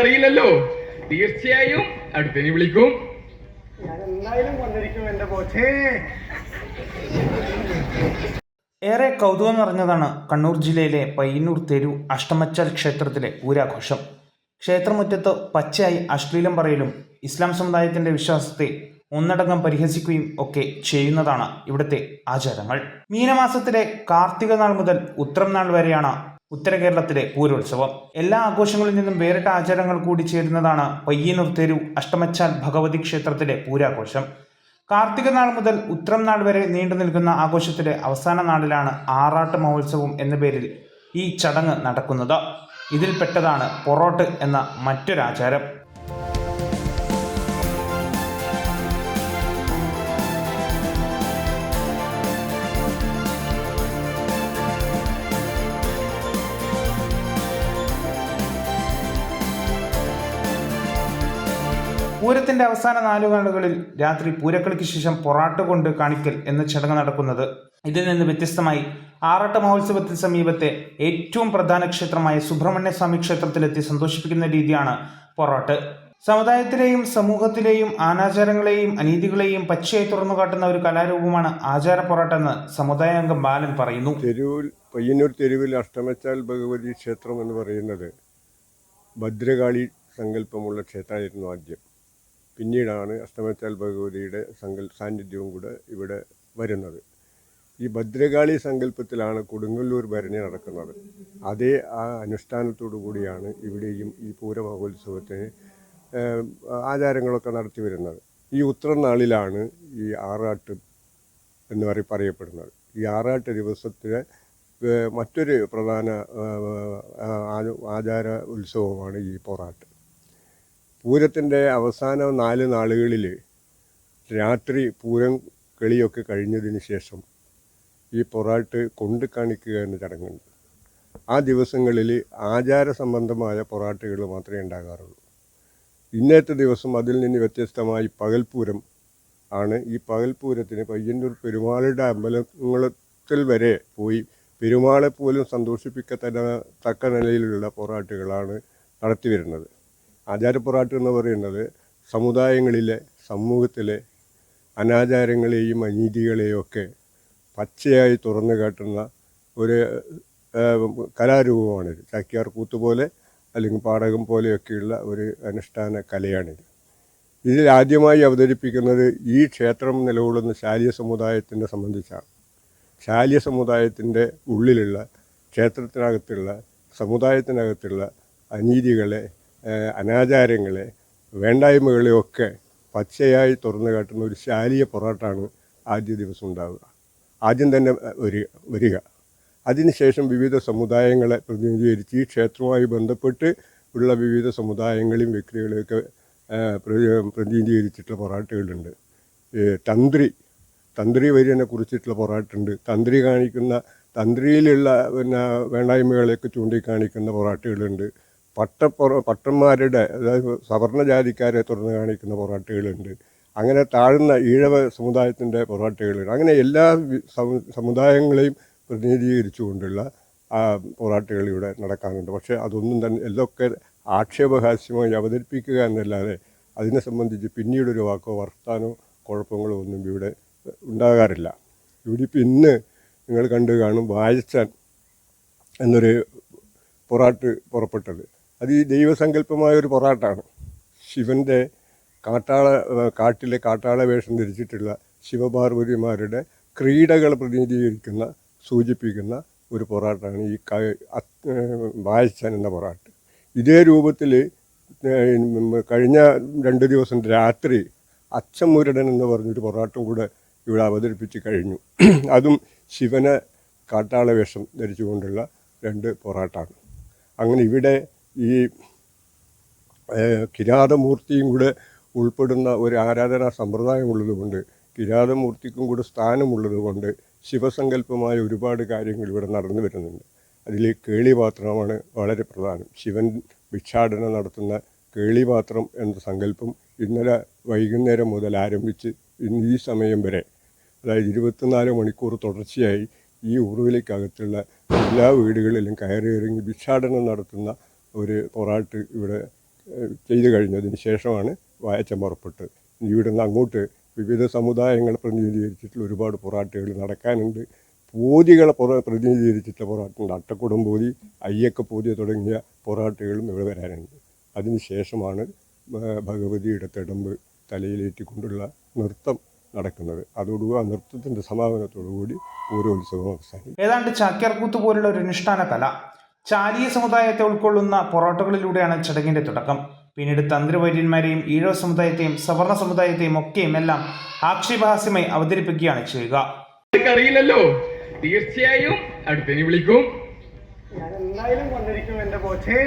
അറിയില്ലല്ലോ തീർച്ചയായും അടുത്തനി വിളിക്കും. ഏറെ കൗതുകം നിറഞ്ഞതാണ് കണ്ണൂർ ജില്ലയിലെ പയ്യന്നൂർ തെരു അഷ്ടമച്ചൽ ക്ഷേത്രത്തിലെ ഊരാഘോഷം. ക്ഷേത്രമുറ്റത്ത് പച്ചയായി അശ്ലീലം പറയലും ഇസ്ലാം സമുദായത്തിന്റെ വിശ്വാസത്തെ ഒന്നടങ്കം പരിഹസിക്കുകയും ഒക്കെ ചെയ്യുന്നതാണ് ഇവിടുത്തെ ആചാരങ്ങൾ. മീനമാസത്തിലെ കാർത്തിക നാൾ മുതൽ ഉത്രം നാൾ വരെയാണ് ഉത്തര കേരളത്തിലെ പൂരോത്സവം. എല്ലാ ആഘോഷങ്ങളിൽ നിന്നും വേറിട്ട ആചാരങ്ങൾ കൂടി ചേരുന്നതാണ് പയ്യന്നൂർ തെരു അഷ്ടമച്ചാൽ ഭഗവതി ക്ഷേത്രത്തിലെ പൂരാഘോഷം. കാർത്തിക നാൾ മുതൽ ഉത്രം നാൾ വരെ നീണ്ടു നിൽക്കുന്ന ആഘോഷത്തിലെ അവസാന നാളിലാണ് ആറാട്ട് മഹോത്സവം എന്ന പേരിൽ ഈ ചടങ്ങ് നടക്കുന്നത്. ഇതിൽപ്പെട്ടതാണ് പൊറോട്ട് എന്ന മറ്റൊരാചാരം. പൂരത്തിന്റെ അവസാന നാലു നാളുകളിൽ രാത്രി പൂരക്കളിക്ക് ശേഷം പൊറാട്ട് കൊണ്ട് കാണിക്കൽ എന്ന ചടങ്ങ് നടക്കുന്നത്. ഇതിൽ നിന്ന് വ്യത്യസ്തമായി ആറാട്ട് മഹോത്സവത്തിന് സമീപത്തെ ഏറ്റവും പ്രധാന ക്ഷേത്രമായ സുബ്രഹ്മണ്യ സ്വാമി ക്ഷേത്രത്തിലെത്തി സന്തോഷിപ്പിക്കുന്ന രീതിയാണ് പൊറാട്ട്. സമുദായത്തിലെയും സമൂഹത്തിലെയും ആനാചാരങ്ങളെയും അനീതികളെയും പച്ചയായി തുറന്നു കാട്ടുന്ന ഒരു കലാരൂപമാണ് ആചാര പൊറാട്ട് എന്ന് സമുദായ അംഗം ബാലൻ പറയുന്നു. തെരുവിൽ പയ്യന്നൂർ തെരുവിൽ അഷ്ടമച്ചാൽ ഭഗവതി ക്ഷേത്രം എന്ന് പറയുന്നത് ഭദ്രകാളി സങ്കല്പമുള്ള ക്ഷേത്രമായിരുന്നു ആദ്യം. പിന്നീടാണ് അസ്തമച്ചാൽ ഭഗവതിയുടെ സങ്കൽ സാന്നിധ്യവും കൂടെ ഇവിടെ വരുന്നത്. ഈ ഭദ്രകാളി സങ്കല്പത്തിലാണ് കൊടുങ്ങല്ലൂർ ഭരണി നടക്കുന്നത്. അതേ ആ അനുഷ്ഠാനത്തോടു കൂടിയാണ് ഇവിടെയും ഈ പൂരമഹോത്സവത്തിന് ആചാരങ്ങളൊക്കെ നടത്തി വരുന്നത്. ഈ ഉത്രനാളിലാണ് ഈ ആറാട്ട് എന്ന് പറയും പറയപ്പെടുന്നത്. ഈ ആറാട്ട് ദിവസത്തിലെ മറ്റൊരു പ്രധാന ആചാര ഉത്സവമാണ് ഈ പൊറാട്ട്. പൂരത്തിന്റെ അവസാന നാല് നാളുകളിൽ രാത്രി പൂരം കളിയൊക്കെ കഴിഞ്ഞതിന് ശേഷം ഈ പൊറാട്ട് കൊണ്ടു കാണിക്കുക എന്ന ചടങ്ങുണ്ട്. ആ ദിവസങ്ങളിൽ ആചാര സംബന്ധമായ പൊറാട്ടുകൾ മാത്രമേ ഉണ്ടാകാറുള്ളൂ. ഇന്നത്തെ ദിവസം അതിൽ നിന്ന് വ്യത്യസ്തമായി പകൽപൂരം ആണ്. ഈ പകൽപൂരത്തിന് പയ്യന്നൂർ പെരുമാളുടെ അമ്പലത്തിൽ വരെ പോയി പെരുമാളെ പോലും സന്തോഷിപ്പിക്കത്തക്ക തക്ക നിലയിലുള്ള പൊറാട്ടുകളാണ് നടത്തി വരുന്നത്. ആചാരപ്പൊറാട്ട് എന്ന് പറയുന്നത് സമുദായങ്ങളിലെ സമൂഹത്തിലെ അനാചാരങ്ങളെയും അനീതികളെയും ഒക്കെ പച്ചയായി തുറന്നു കാട്ടുന്ന ഒരു കലാരൂപമാണിത്. ചാക്യാർ കൂത്ത് പോലെ അല്ലെങ്കിൽ പാടകം പോലെയൊക്കെയുള്ള ഒരു അനുഷ്ഠാന കലയാണിത്. ഇതിൽ ആദ്യമായി അവതരിപ്പിക്കുന്നത് ഈ ക്ഷേത്രം നിലകൊള്ളുന്ന ശാലിയ സമുദായത്തിനെ സംബന്ധിച്ചാണ്. ശാലിയ സമുദായത്തിന്റെ ഉള്ളിലുള്ള ക്ഷേത്രത്തിനകത്തുള്ള സമുദായത്തിനകത്തുള്ള അനീതികളെ അനാചാരങ്ങളെ വേണ്ടായ്മകളെയൊക്കെ പച്ചയായി തുറന്നു കാട്ടുന്ന ഒരു ശാലിയ പൊറാട്ടാണ് ആദ്യ ദിവസം ഉണ്ടാവുക. ആദ്യം തന്നെ വരിക. വരിക അതിനുശേഷം വിവിധ സമുദായങ്ങളെ പ്രതിനിധീകരിച്ച് ഈ ക്ഷേത്രവുമായി ബന്ധപ്പെട്ട് ഉള്ള വിവിധ സമുദായങ്ങളെയും വ്യക്തികളെയൊക്കെ പ്രതിനിധീകരിച്ചിട്ടുള്ള പൊറാട്ടുകളുണ്ട്. തന്ത്രി തന്ത്രി വര്യനെ കുറിച്ചിട്ടുള്ള പൊറാട്ടുണ്ട്. തന്ത്രി കാണിക്കുന്ന തന്ത്രിയിലുള്ള പിന്നെ വേണ്ടായ്മകളെയൊക്കെ ചൂണ്ടിക്കാണിക്കുന്ന പൊറാട്ടുകളുണ്ട്. പട്ടപ്പൊറ പട്ടന്മാരുടെ അതായത് സവർണ ജാതിക്കാരെ തുറന്നു കാണിക്കുന്ന പൊറാട്ടുകളുണ്ട്. അങ്ങനെ താഴ്ന്ന ഈഴവ സമുദായത്തിന്റെ പൊറാട്ടുകളുണ്ട്. അങ്ങനെ എല്ലാ സമുദായങ്ങളെയും പ്രതിനിധീകരിച്ചുകൊണ്ടുള്ള പൊറാട്ടുകൾ ഇവിടെ നടക്കാറുണ്ട്. പക്ഷേ അതൊന്നും തന്നെ എല്ലൊക്കെ ആക്ഷേപഹാസ്യമായി അവതരിപ്പിക്കുക എന്നല്ലാതെ അതിനെ സംബന്ധിച്ച് പിന്നീടൊരു വാക്കോ വർത്താനോ കുഴപ്പങ്ങളോ ഒന്നും ഇവിടെ ഉണ്ടാകാറില്ല. ഇവിടെ ഇപ്പം ഇന്ന് നിങ്ങൾ കണ്ടു കാണും വായച്ചാൻ എന്നൊരു പൊറാട്ട് പുറപ്പെട്ടത്. അത് ഈ ദൈവസങ്കല്പമായ ഒരു പൊറാട്ടാണ്. ശിവന്റെ കാട്ടാള കാട്ടിലെ കാട്ടാള വേഷം ധരിച്ചിട്ടുള്ള ശിവപാർവതിമാരുടെ ക്രീഡകൾ പ്രതിനിധീകരിക്കുന്ന സൂചിപ്പിക്കുന്ന ഒരു പൊറാട്ടാണ് ഈ വായിച്ചൻ എന്ന പൊറാട്ട്. ഇതേ രൂപത്തിൽ കഴിഞ്ഞ രണ്ട് ദിവസം രാത്രി അച്ചമുരടൻ എന്ന് പറഞ്ഞൊരു പൊറാട്ടും കൂടെ ഇവിടെ അവതരിപ്പിച്ച് കഴിഞ്ഞു. അതും ശിവനെ കാട്ടാള വേഷം ധരിച്ചുകൊണ്ടുള്ള രണ്ട് പൊറാട്ടാണ്. അങ്ങനെ ഇവിടെ ഈ കിരാതമൂർത്തിയും കൂടെ ഉൾപ്പെടുന്ന ഒരു ആരാധനാ സമ്പ്രദായമുള്ളതുകൊണ്ട് കിരാതമൂർത്തിക്കും കൂടെ സ്ഥാനമുള്ളതുകൊണ്ട് ശിവസങ്കല്പമായ ഒരുപാട് കാര്യങ്ങൾ ഇവിടെ നടന്നു വരുന്നുണ്ട്. അതിൽ കേളിപാത്രമാണ് വളരെ പ്രധാനം. ശിവൻ ഭിക്ഷാടനം നടത്തുന്ന കേളിപാത്രം എന്ന സങ്കല്പം ഇന്നലെ വൈകുന്നേരം മുതൽ ആരംഭിച്ച് ഇന്ന് ഈ സമയം വരെ അതായത് ഇരുപത്തിനാല് മണിക്കൂർ തുടർച്ചയായി ഈ ഉറുവിലേക്കകത്തുള്ള എല്ലാ വീടുകളിലും കയറിയിറങ്ങി ഭിക്ഷാടനം നടത്തുന്ന ഒരു പൊറാട്ട് ഇവിടെ ചെയ്തു കഴിഞ്ഞതിന് ശേഷമാണ് വായച്ച പുറപ്പെട്ട് ഇവിടെ ഇവിടുന്ന് അങ്ങോട്ട് വിവിധ സമുദായങ്ങളെ പ്രതിനിധീകരിച്ചിട്ടുള്ള ഒരുപാട് പൊറാട്ടുകൾ നടക്കാനുണ്ട്. പോതികളെ പുറ പ്രതിനിധീകരിച്ചിട്ടുള്ള പൊറാട്ടുണ്ട് അയ്യക്ക പോതി തുടങ്ങിയ പൊറാട്ടുകളും ഇവിടെ വരാനുണ്ട്. അതിന് ശേഷമാണ് ഭ- ഭഗവതിയുടെ തെടമ്പ് തലയിലേറ്റിക്കൊണ്ടുള്ള നൃത്തം നടക്കുന്നത്. അതോടുകൂടി ആ നൃത്തത്തിന്റെ സമാപനത്തോടുകൂടി ഉത്സവവും അവസാനിക്കും. ഏതാണ്ട് ചാക്യാർകൂത്ത് പോലുള്ള ഒരു അനുഷ്ഠാന കല ചാലിയ സമുദായത്തെ ഉൾക്കൊള്ളുന്ന പൊറോട്ടകളിലൂടെയാണ് ചടങ്ങിന്റെ തുടക്കം. പിന്നീട് തന്ത്രിവൈദ്യന്മാരെയും ഈഴവ സമുദായത്തെയും സവർണ സമുദായത്തെയും ഒക്കെയും എല്ലാം ആക്ഷേപഹാസ്യമായി അവതരിപ്പിക്കുകയാണ് ചെയ്യുക. അറിയില്ലല്ലോ തീർച്ചയായും അടുത്തതിന് വിളിക്കും. ഞാൻ എന്തായാലും വന്നിരിക്കും എന്റെ പോച്ചേ